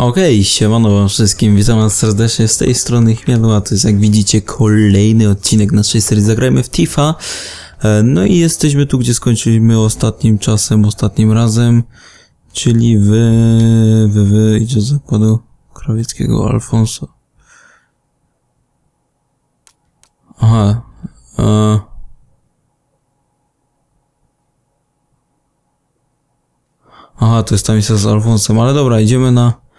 Okej, siemano wam wszystkim, witam was serdecznie z tej strony Chmielu, a to jest jak widzicie kolejny odcinek naszej serii Zagrajmy w Tifa. E, No i jesteśmy tu, gdzie skończyliśmy ostatnim czasem, ostatnim razem, czyli w, w, w, idzie z zakładu krawieckiego Alfonso. Aha, e, Aha, to jest ta misja z Alfonsem, ale dobra, idziemy na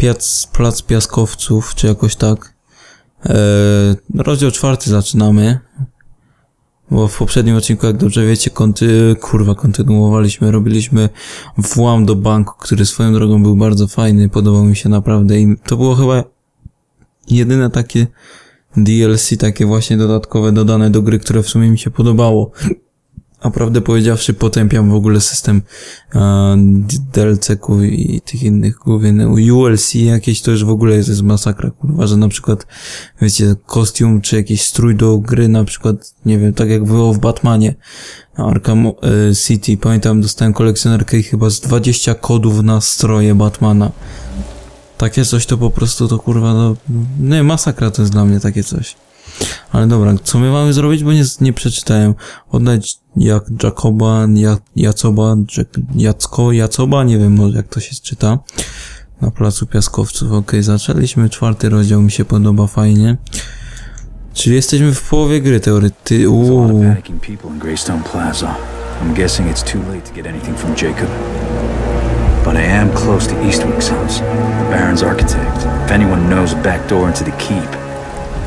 piac, plac piaskowców, czy jakoś tak. Eee, rozdział czwarty zaczynamy. Bo w poprzednim odcinku, jak dobrze wiecie, konty, kurwa, kontynuowaliśmy, robiliśmy włam do banku, który swoją drogą był bardzo fajny, podobał mi się naprawdę i to było chyba jedyne takie DLC, takie właśnie dodatkowe, dodane do gry, które w sumie mi się podobało. A prawdę powiedziawszy, potępiam w ogóle system e, DLC-ków i tych innych głównie ULC jakieś to już w ogóle jest, jest masakra, kurwa, że na przykład, wiecie, kostium czy jakiś strój do gry, na przykład, nie wiem, tak jak było w Batmanie, Arkham e, City, pamiętam, dostałem kolekcjonerkę i chyba z 20 kodów na stroje Batmana. Takie coś to po prostu to kurwa, no, nie, masakra to jest dla mnie takie coś. Ale dobra, co my mamy zrobić, bo nie, nie przeczytałem. Oddać jak Jacoba, jak Jacoba, Jack, Jacko, Jacoba, nie wiem może jak to się czyta. Na placu piaskowców, okej, zaczęliśmy, czwarty rozdział mi się podoba fajnie. Czyli jesteśmy w połowie gry of Uuu, panicking people in Greystone Plaza. I'm guessing it's too late to get anything from Jacob. But I am close to Eastwick's house, the Baron's architect. If anyone knows a back door into the keep,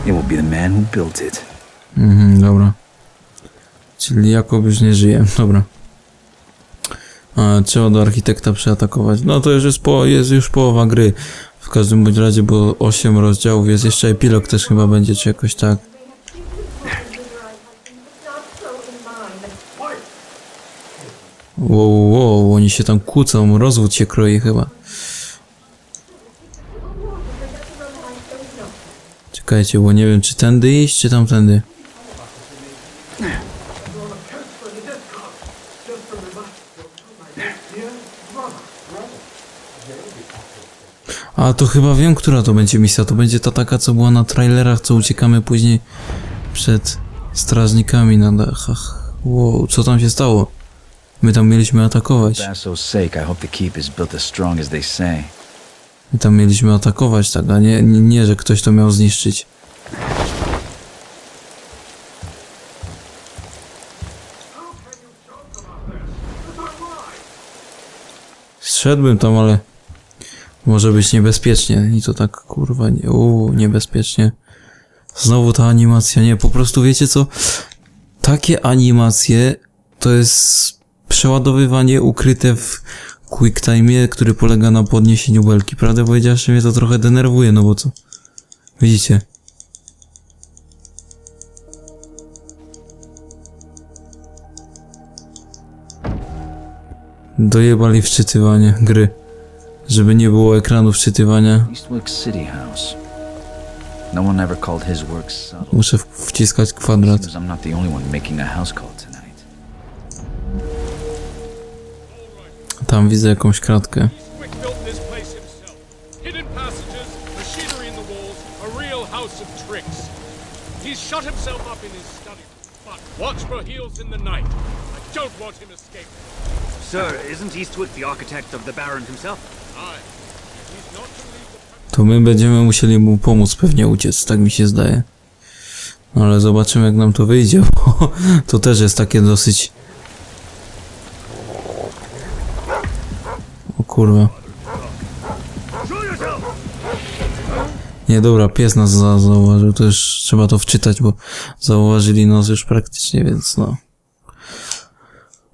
it will be the man who built it. mhm, dobra. Czyli Jakob już nie żyje, dobra. A, trzeba do architekta przeatakować. No to już jest, po, jest już połowa gry. W każdym bądź razie było 8 rozdziałów, jest jeszcze epilog też chyba będzie, czy jakoś tak. Wow, wow, oni się tam kłócą, rozwód się kroi chyba. Czekajcie, bo nie wiem czy tędy iść, czy tamtędy. A to chyba wiem, która to będzie misja. To będzie ta taka, co była na trailerach, co uciekamy później przed strażnikami na dachach. Wow, co tam się stało? My tam mieliśmy atakować. Basso's sake, I hope the keep is built as strong as they say. My tam mieliśmy atakować, tak, a nie, nie, nie że ktoś to miał zniszczyć. Zszedłbym tam, ale może być niebezpiecznie i to tak kurwa, nie, uu, niebezpiecznie. Znowu ta animacja, nie, po prostu wiecie co? Takie animacje to jest przeładowywanie ukryte w QuickTime, który polega na podniesieniu belki. Prawdę powiedziawszy, mnie to trochę denerwuje, no bo co? Widzicie? Dojebali wczytywanie gry. Żeby nie było ekranu wczytywania. No muszę wciskać kwadrat. Tam widzę jakąś kratkę. To my będziemy musieli mu pomóc pewnie uciec, tak mi się zdaje. No ale zobaczymy jak nam to wyjdzie, bo to też jest takie dosyć... kurwa. Nie, dobra, pies nas za zauważył, to już trzeba to wczytać, bo zauważyli nas już praktycznie, więc no.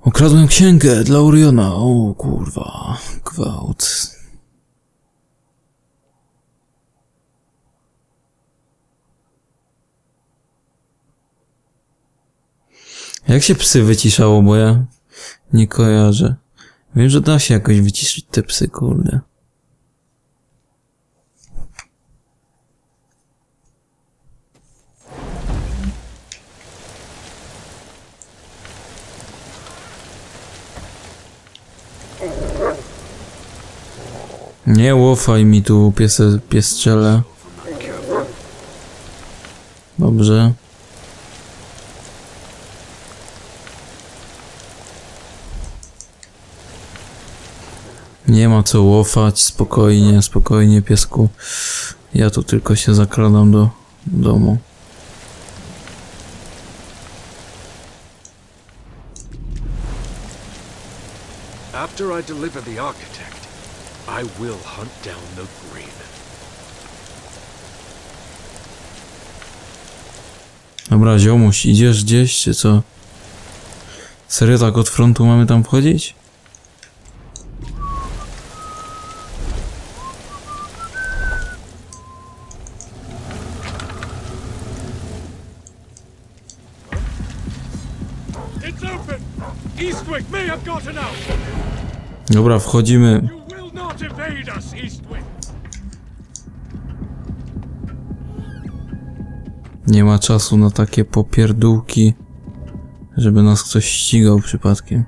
Okradłem księgę dla Oriona, o kurwa, gwałt. Jak się psy wyciszało, bo ja nie kojarzę. Wiem, że da się jakoś wyciszyć te psy, kurde. Nie łofaj mi tu piese, piestrzele. Dobrze. Nie ma co łofać, spokojnie, spokojnie piesku. Ja tu tylko się zakradam do domu. After I deliver the architect, I will hunt down the green. Dobra, ziomuś, idziesz gdzieś, czy co? Serio tak od frontu mamy tam wchodzić? Dobra, wchodzimy. Nie ma czasu na takie popierdółki, żeby nas ktoś ścigał przypadkiem.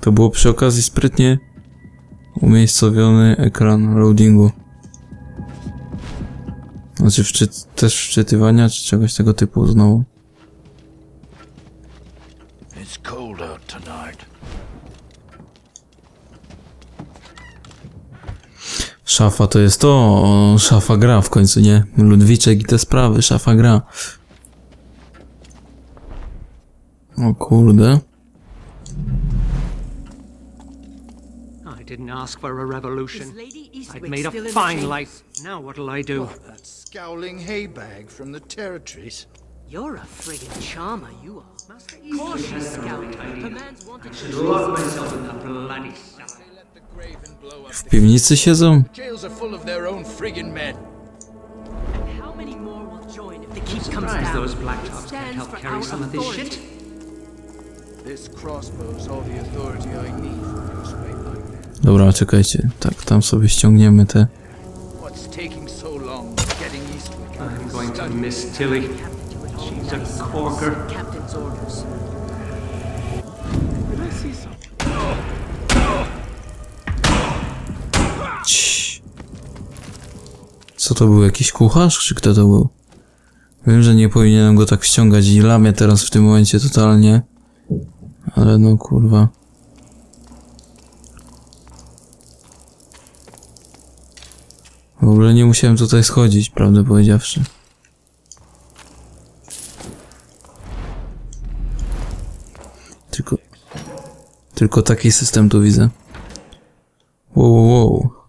To było przy okazji sprytnie umiejscowiony ekran loadingu. Znaczy wczy- też wczytywania, czy czegoś tego typu znowu. Szafa to jest to, szafa gra w końcu, nie? Ludwiczek i te sprawy, szafa gra. O kurde. I didn't ask for a revolution. I'd made a fine the life. Now what'll I do? That scowling haybag from the territories. You're a friggin' charmer, you are. Master she's has a man's wanted to lock myself in that bloody cellar. W piwnicy siedzą? Dobra, czekajcie. Tak, tam sobie ściągniemy te. I'm going to miss Tilly. She's a corker. Captain's orders. Co to był, jakiś kucharz, czy kto to był? Wiem, że nie powinienem go tak ściągać i lamię teraz w tym momencie totalnie. Ale no kurwa. W ogóle nie musiałem tutaj schodzić, prawdę powiedziawszy. Tylko... Tylko taki system tu widzę. Wow, wow, wow.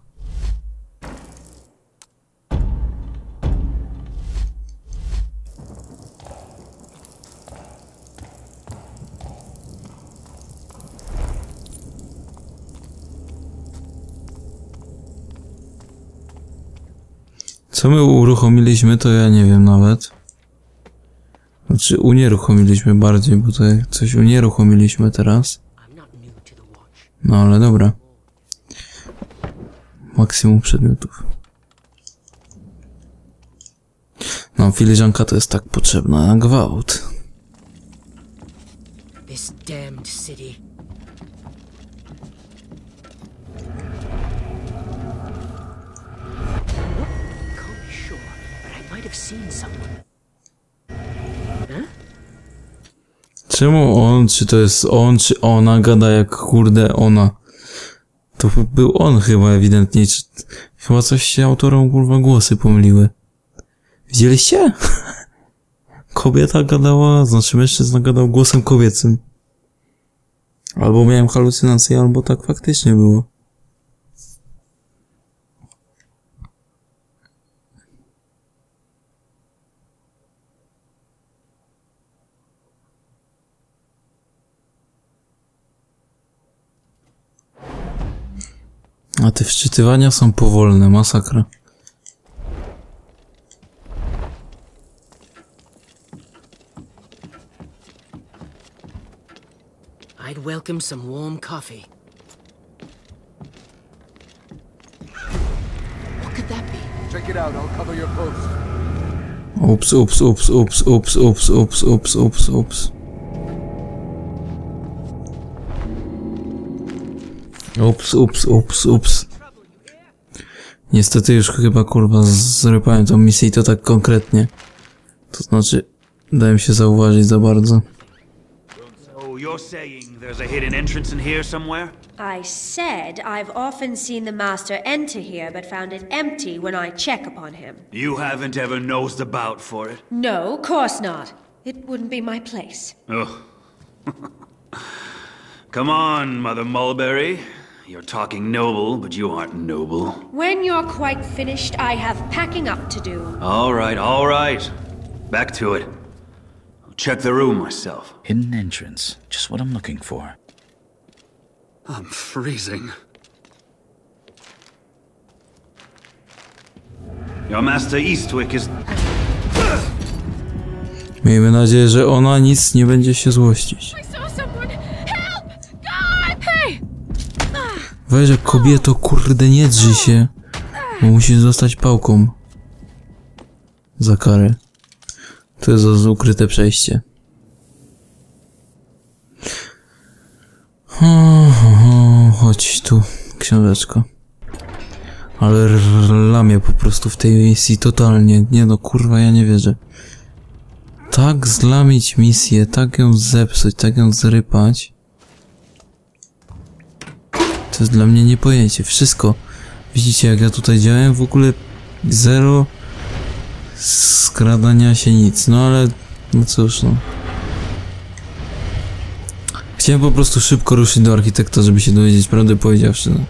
Co my uruchomiliśmy, to ja nie wiem nawet. Znaczy unieruchomiliśmy bardziej, bo to coś unieruchomiliśmy teraz. No ale dobra. Maksimum przedmiotów. No, filiżanka to jest tak potrzebna na gwałt. This damned city. But I might have seen someone. Czemu on, czy to jest on, czy ona gada jak kurde ona? To był on chyba ewidentnie. Czy, chyba coś się autorom kurwa głosy pomyliły. Widzieliście? Kobieta gadała, znaczy mężczyzna gadał głosem kobiecym. Albo miałem halucynację, albo tak faktycznie było. Te wczytywania są powolne, masakra. I'd welcome some warm coffee. What could that be? Check it out, I'll cover your post. Ups, ups, ups, ups, ups, ups, ups, ups, ups, ups. Ups, ups, ups, ups. Niestety już chyba kurwa zrypałem tą misję i to tak konkretnie. To znaczy, dałem się zauważyć za bardzo. So you're saying there's a hidden entrance in here somewhere? I said I've often seen the Master enter here, but found it empty when I check upon him. You haven't ever nosed about for it? No, course not. It wouldn't be my place. Oh. Come on, Mother Mulberry. You're talking noble, but you aren't noble. When you're quite finished, I have packing up to do. All right, all right. Back to it. I'll check the room myself. Hidden entrance. Just what I'm looking for. I'm freezing. Your master Eastwick is. Miejmy nadzieję, że ona nic nie będzie się złościć. Weź, że kobieto, kurde, nie drzyj się. Bo musisz zostać pałką. Za karę. To jest za ukryte przejście. O, Chodź tu, książeczko. Ale lamie po prostu w tej misji totalnie. Nie no, kurwa, ja nie wierzę. Tak zlamić misję, tak ją zepsuć, tak ją zrypać. To jest dla mnie niepojęcie. Wszystko. Widzicie, jak ja tutaj działałem? W ogóle zero skradania się nic. No ale, no cóż, no. Chciałem po prostu szybko ruszyć do architekta, żeby się dowiedzieć prawdę powiedziawszy. No.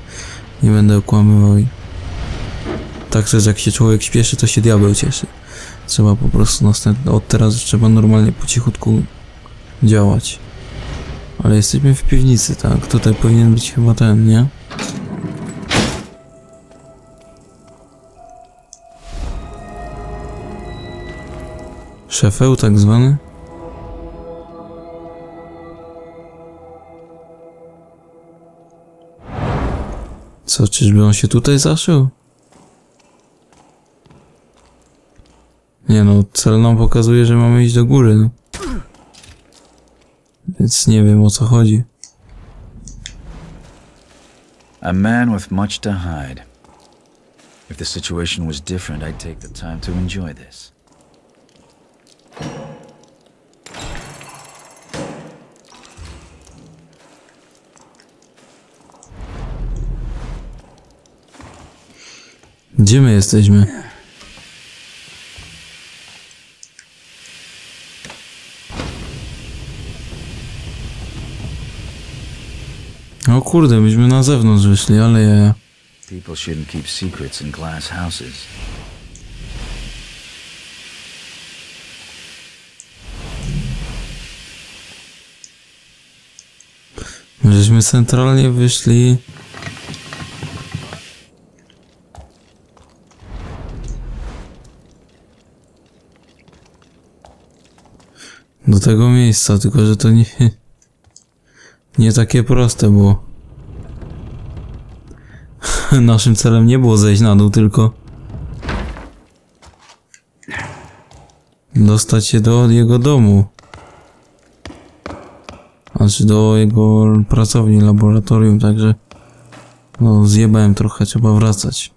Nie będę okłamywał i... Tak też jak się człowiek śpieszy, to się diabeł cieszy. Trzeba po prostu następnie, od teraz trzeba normalnie po cichutku działać. Ale jesteśmy w piwnicy, tak? Tutaj powinien być chyba ten, nie? Szefeł tak zwany? Co, czyżby on się tutaj zaszył? Nie no, cel nam pokazuje, że mamy iść do góry, no. Więc nie wiem o co chodzi. A man with much to hide. If the situation was different, I'd take the time to enjoy this. Gdzie my jesteśmy? O kurde, myśmy na zewnątrz wyszli, ale ja... People shouldn't keep secrets in glass houses. Żeśmy centralnie wyszli... Do tego miejsca, tylko że to nie... Nie takie proste było. Naszym celem nie było zejść na dół, tylko... Dostać się do jego domu. Znaczy do jego pracowni, laboratorium, także... No, zjebałem trochę, trzeba wracać.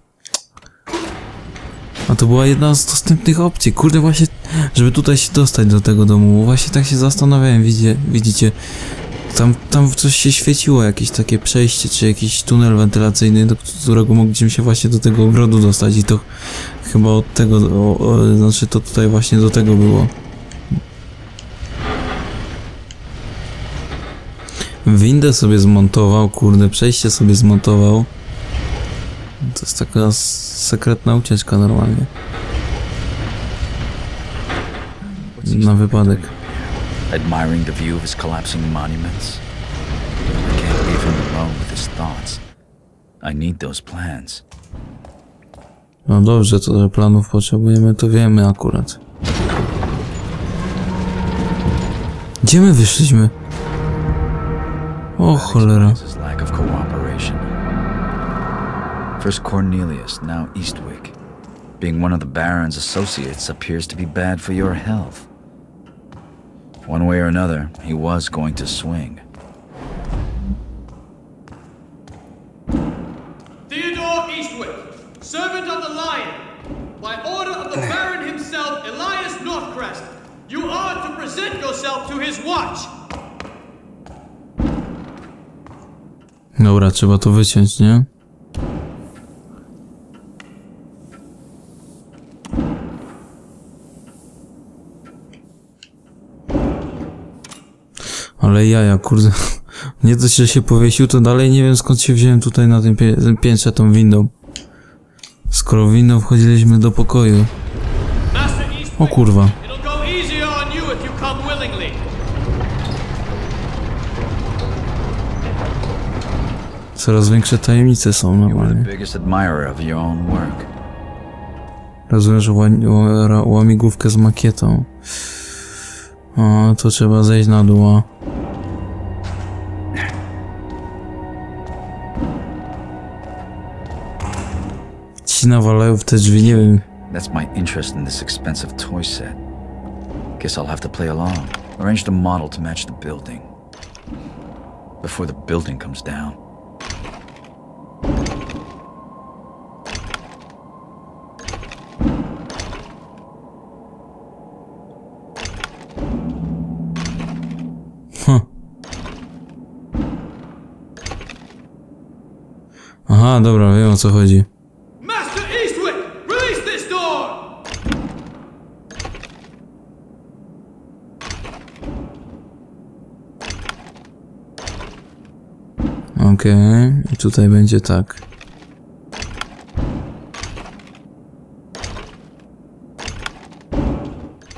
A to była jedna z dostępnych opcji. Kurde, właśnie, żeby tutaj się dostać do tego domu. Właśnie tak się zastanawiałem, widzicie, widzicie. Tam, tam coś się świeciło, jakieś takie przejście, czy jakiś tunel wentylacyjny, do którego mogliśmy się właśnie do tego ogrodu dostać i to chyba od tego, o, o, znaczy to tutaj właśnie do tego było. Windę sobie zmontował, kurde, przejście sobie zmontował. To jest taka sekretna ucieczka normalnie. Na wypadek. Admiring the view of his collapsing monuments. I can't leave him alone with his thoughts. I need those plans. No dobrze, to planów potrzebujemy, to wiemy akurat. Gdzie my wyszliśmy? O cholera. His lack of cooperation. First Cornelius, now Eastwick. Being one of the Baron's associates appears to be bad for your health. One way or another, he was going to swing. Theodore Eastwick, servant of the Lion, by order of the Baron himself, Elias Northcrest, you are to present yourself to his watch. Dobra, trzeba to wyciąć, nie? Ale jaja, kurde. Nie dość, że się powiesił, to dalej nie wiem skąd się wziąłem tutaj na tym pie piętrze tą windą. Skoro windą wchodziliśmy do pokoju. O kurwa. Coraz większe tajemnice są normalnie. ła- łamigłówkę z makietą. O, to trzeba zejść na dół. Ci nawalają w te drzwi, nie wiem. That's my interest in this expensive toy set. Guess I'll have to play along. Arrange the model to match the building. Before the building comes down. Huh. Aha, dobra, wiem o co chodzi. Tutaj będzie tak.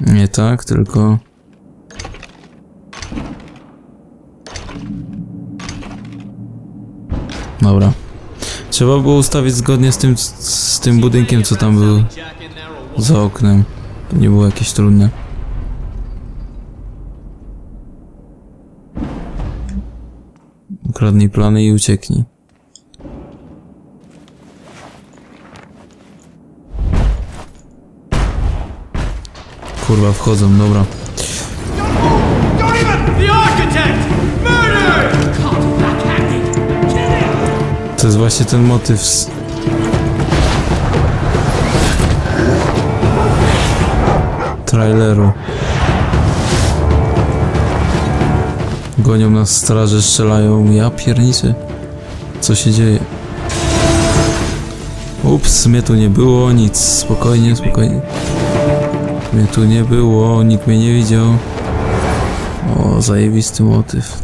Nie tak, tylko... Dobra. Trzeba było ustawić zgodnie z tym, z tym budynkiem, co tam był za oknem. To nie było jakieś trudne. Ukradnij plany i ucieknij. Kurwa, wchodzą, dobra. To jest właśnie ten motyw z... traileru. Gonią nas straże, strzelają. Ja pierniczy. Co się dzieje? Ups, mnie tu nie było, nic. Spokojnie, spokojnie. Mnie tu nie było, nikt mnie nie widział. O, zajebisty motyw.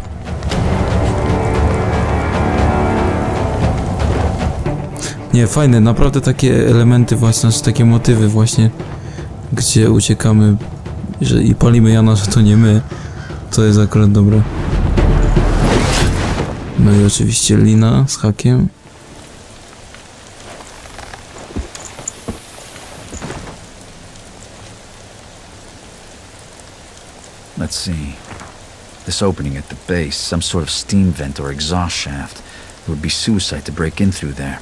Nie, fajne, naprawdę takie elementy właśnie, znaczy takie motywy właśnie, gdzie uciekamy że i palimy Jana, że to nie my, to jest akurat dobre. No i oczywiście Lina z hakiem. Let's see. This opening at the base, some sort of steam vent or exhaust shaft. It would be suicide to break in through there.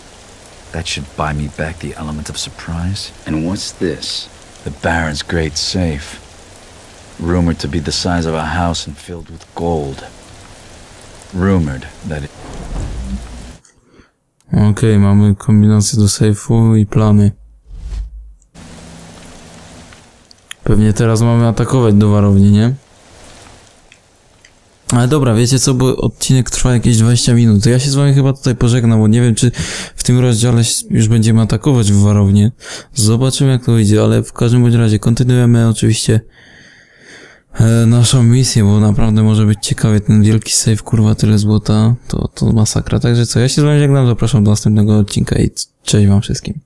That should buy me back the element of surprise. And what's this? The Baron's great safe. Rumored to be the size of a house and filled with gold. Rumored that it Okej, mamy kombinację do sejfu i plany. Pewnie teraz mamy atakować do warowni, nie? Ale dobra, wiecie co, bo odcinek trwa jakieś 20 minut. Ja się z wami chyba tutaj pożegnam, bo nie wiem, czy w tym rozdziale już będziemy atakować w warownię. Zobaczymy, jak to wyjdzie, ale w każdym bądź razie kontynuujemy oczywiście e, naszą misję, bo naprawdę może być ciekawie. Ten wielki save, kurwa, tyle złota, to, to masakra. Także co, ja się z wami żegnam, zapraszam do następnego odcinka i cześć wam wszystkim.